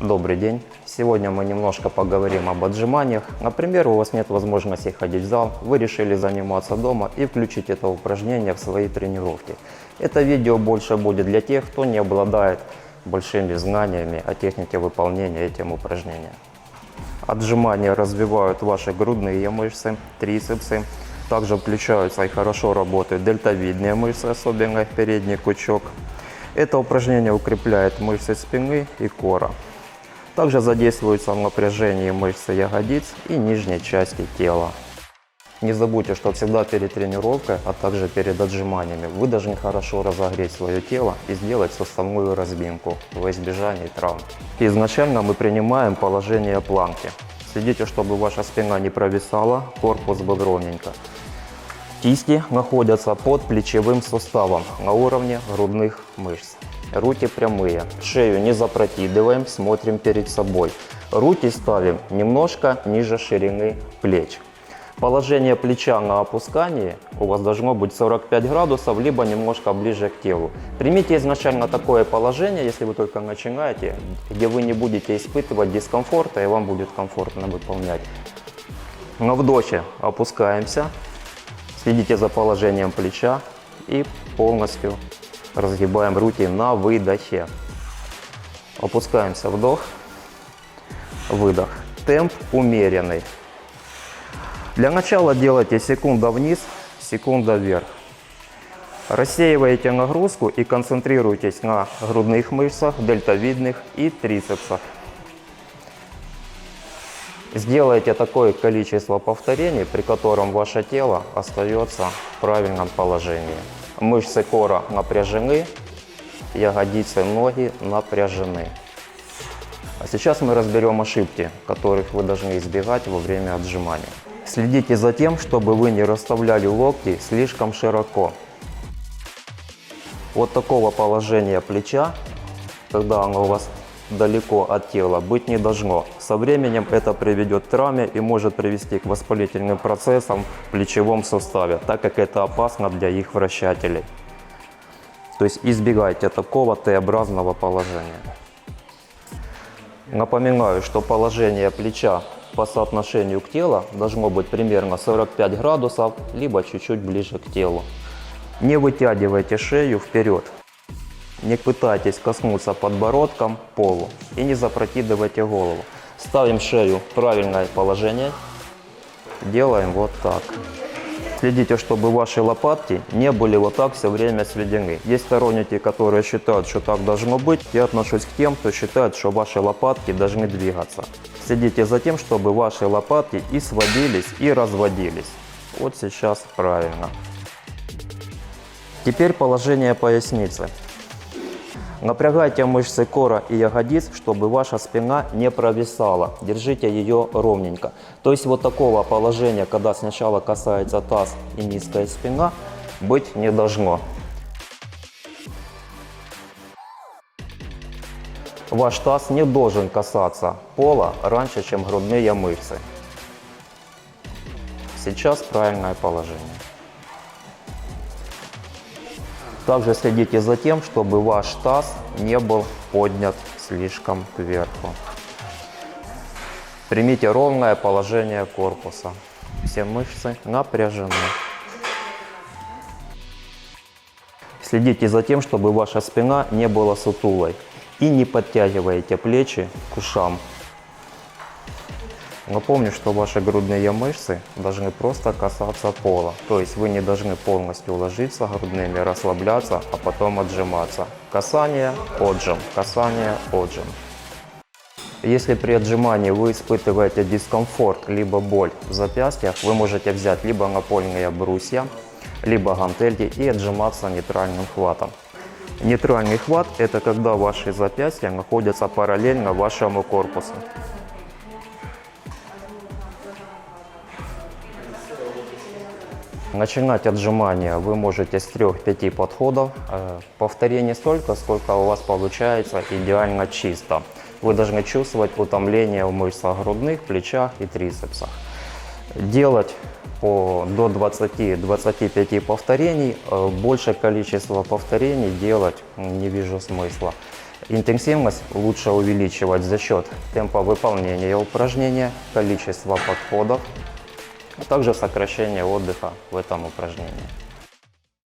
Добрый день. Сегодня мы немножко поговорим об отжиманиях. Например, у вас нет возможности ходить в зал, вы решили заниматься дома и включить это упражнение в свои тренировки. Это видео больше будет для тех, кто не обладает большими знаниями о технике выполнения этим упражнения. Отжимания развивают ваши грудные мышцы, трицепсы. Также включаются и хорошо работают дельтовидные мышцы, особенно передний кучок. Это упражнение укрепляет мышцы спины и кора. Также задействуются в напряжении мышцы ягодиц и нижней части тела. Не забудьте, что всегда перед тренировкой, а также перед отжиманиями вы должны хорошо разогреть свое тело и сделать суставную разминку во избежание травм. Изначально мы принимаем положение планки. Следите, чтобы ваша спина не провисала, корпус был ровненько. Кисти находятся под плечевым суставом на уровне грудных мышц. Руки прямые, шею не запрокидываем, смотрим перед собой. Руки ставим немножко ниже ширины плеч. Положение плеча на опускании у вас должно быть 45 градусов, либо немножко ближе к телу. Примите изначально такое положение, если вы только начинаете, где вы не будете испытывать дискомфорта и вам будет комфортно выполнять. На вдохе опускаемся, следите за положением плеча и полностью разгибаем руки на выдохе. Опускаемся, вдох, выдох. Темп умеренный. Для начала делайте секунда вниз, секунда вверх. Рассеиваете нагрузку и концентрируйтесь на грудных мышцах, дельтовидных и трицепсах. Сделайте такое количество повторений, при котором ваше тело остается в правильном положении. Мышцы кора напряжены, ягодицы, ноги напряжены. А сейчас мы разберем ошибки, которых вы должны избегать во время отжимания. Следите за тем, чтобы вы не расставляли локти слишком широко. Вот такого положения плеча, когда оно у вас далеко от тела, быть не должно. Со временем это приведет к травме и может привести к воспалительным процессам в плечевом суставе, так как это опасно для их вращателей. То есть избегайте такого Т-образного положения. Напоминаю, что положение плеча по соотношению к телу должно быть примерно 45 градусов, либо чуть-чуть ближе к телу. Не вытягивайте шею вперед. Не пытайтесь коснуться подбородком полу и не запрокидывайте голову. Ставим шею в правильное положение. Делаем вот так. Следите, чтобы ваши лопатки не были вот так все время сведены. Есть сторонники, которые считают, что так должно быть. Я отношусь к тем, кто считает, что ваши лопатки должны двигаться. Следите за тем, чтобы ваши лопатки и сводились, и разводились. Вот сейчас правильно. Теперь положение поясницы. Напрягайте мышцы кора и ягодиц, чтобы ваша спина не провисала. Держите ее ровненько. То есть вот такого положения, когда сначала касается таз и низкая спина, быть не должно. Ваш таз не должен касаться пола раньше, чем грудные мышцы. Сейчас правильное положение. Также следите за тем, чтобы ваш таз не был поднят слишком кверху. Примите ровное положение корпуса. Все мышцы напряжены. Следите за тем, чтобы ваша спина не была сутулой. И не подтягивайте плечи к ушам. Напомню, что ваши грудные мышцы должны просто касаться пола. То есть вы не должны полностью ложиться грудными, расслабляться, а потом отжиматься. Касание, отжим, касание, отжим. Если при отжимании вы испытываете дискомфорт, либо боль в запястьях, вы можете взять либо напольные брусья, либо гантельки и отжиматься нейтральным хватом. Нейтральный хват – это когда ваши запястья находятся параллельно вашему корпусу. Начинать отжимания вы можете с 3-5 подходов. Э, Повторений столько, сколько у вас получается идеально чисто. Вы должны чувствовать утомление в мышцах грудных, плечах и трицепсах. Делать по, до 20-25 повторений. Э, Большее количество повторений делать не вижу смысла. Интенсивность лучше увеличивать за счет темпа выполнения упражнения, количества подходов, а также сокращения отдыха в этом упражнении.